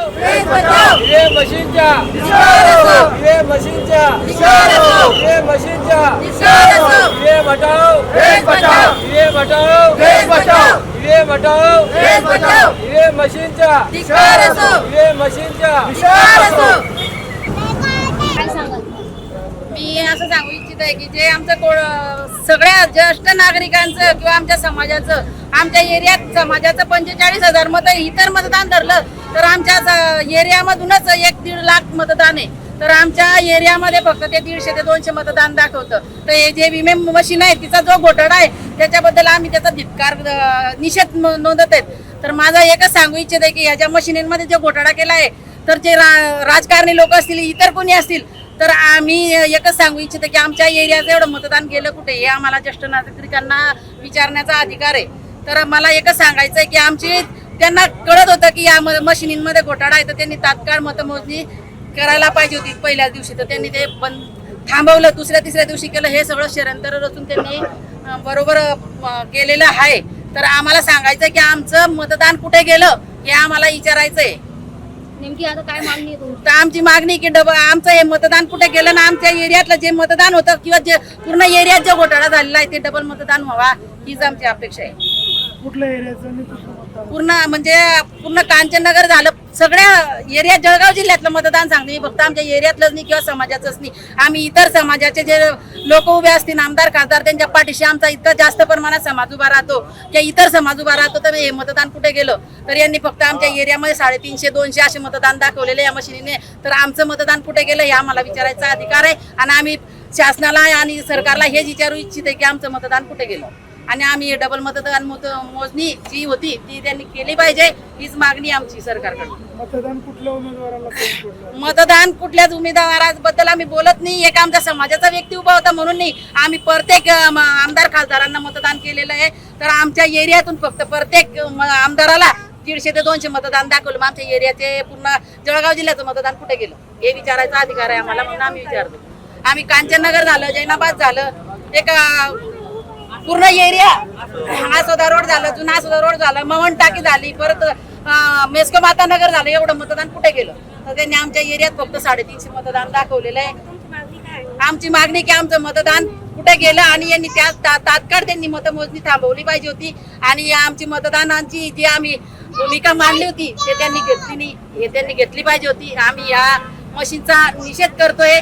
ये मशीनच्या ये मशीनच्या ये मशीनच्या ये बचाओ ये बचाओ ये बचाओ ये मशीनच्या ये मशीनच्या विश्वास असो काय सांगाल मी असं सांगू इच्छित आहे की जे आमचं को सगळ्या ज्येष्ठ नागरिकांचं किंवा आमच्या समाजाचं आमच्या एरियात समाजाचं पंचेचाळीस हजार मत इतर मतदान धरलं तर आमच्या एरियामधूनच एक दीड लाख मतदान आहे. तर आमच्या एरियामध्ये फक्त ते दीडशे ते दोनशे मतदान दाखवतं. तर हे जे विमे मशीन आहे तिचा जो घोटाळा आहे त्याच्याबद्दल आम्ही त्याचा धिक्कार निषेध नोंदत आहेत. तर माझा एकच सांगू इच्छित आहे की ह्याच्या मशिनींमध्ये जो घोटाळा केला आहे तर जे रा- राजकारणी लोक असतील इतर कोणी असतील तर आम्ही एकच सांगू इच्छितो की आमच्या एरियाचं एवढं मतदान गेलं कुठे? हे आम्हाला ज्येष्ठ नागरिकांना विचारण्याचा अधिकार आहे. तर मला एकच सांगायचं आहे की आमची त्यांना कळत होतं की या मशिनींमध्ये घोटाळा आहे तर त्यांनी तात्काळ मतमोजणी करायला पाहिजे होती पहिल्याच दिवशी. तर त्यांनी ते बंद थांबवलं दुसऱ्या तिसऱ्या दिवशी केलं. हे सगळं शरंतर रचून त्यांनी बरोबर केलेलं आहे. तर आम्हाला सांगायचं की आमचं मतदान कुठे गेलं हे आम्हाला विचारायचं आहे नेमकी आता काय मागणी आहे तुमची? तर आमची मागणी की डब आमचं हे मतदान कुठे गेलं ना आमच्या एरियातलं जे मतदान होतं किंवा जे पूर्ण एरियात जो घोटाळा झालेला आहे ते डबल मतदान व्हावा हीच आमची अपेक्षा आहे. कुठल्या एरियाचं पूर्ण म्हणजे पूर्ण कांचननगर झालं. सगळ्या एरिया जळगाव जिल्ह्यातलं मतदान सांगते फक्त आमच्या एरियातलंच नाही किंवा समाजाचंच नाही. आम्ही इतर समाजाचे जे लोक उभे असतील आमदार खासदार त्यांच्या पाठीशी आमचा इतका जास्त प्रमाणात समाज उभा राहतो. किंवा इतर समाज उभा राहतो तर हे मतदान कुठे गेलं? तर यांनी फक्त आमच्या एरियामध्ये साडेतीनशे दोनशे असे मतदान दाखवलेले या मशिनीने तर आमचं मतदान कुठे गेलं हे आम्हाला विचारायचा अधिकार आहे. आणि आम्ही शासनाला आणि सरकारला हेच विचारू इच्छित आहे की आमचं मतदान कुठे गेलं? आणि आम्ही डबल मतदान मोत- मोजणी जी होती ती त्यांनी केली पाहिजे हीच मागणी आमची सरकारकडून. मतदान कुठल्या उमेदवाराला मतदान कुठल्याच उमेदवाराबद्दल आम्ही बोलत नाही. एक आमच्या समाजाचा व्यक्ती उभा होता म्हणून नाही. आम्ही प्रत्येक आमदार खासदारांना मतदान केलेलं आहे. तर आमच्या एरियातून फक्त प्रत्येक आमदाराला दीडशे ते दोनशे मतदान दाखवलं. मग आमच्या एरियाचे पूर्ण जळगाव जिल्ह्याचं मतदान कुठे गेलं? हे विचारायचा अधिकार आहे आम्हाला म्हणून आम्ही विचारतो. आम्ही कांचननगर झालं जैनाबाद झालं. एक पूर्ण एरिया. आसोदा रोड झालं जुना आसोदा रोड झालं. मवन टाकी झाली परत मेस्को माता नगर झालं एवढं मतदान कुठे गेलं? तर त्यांनी आमच्या एरियात फक्त साडेतीनशे मतदान दाखवलेलं आहे. आमची मागणी की आमचं मतदान कुठे गेलं आणि यांनी त्या तात्काळ त्यांनी मतमोजणी थांबवली पाहिजे होती. आणि या आमची मतदानांची जी आम्ही भूमिका मांडली होती ते त्यांनी घेतली नाही. हे त्यांनी घेतली पाहिजे होती. आम्ही या मशीनचा निषेध करतोय.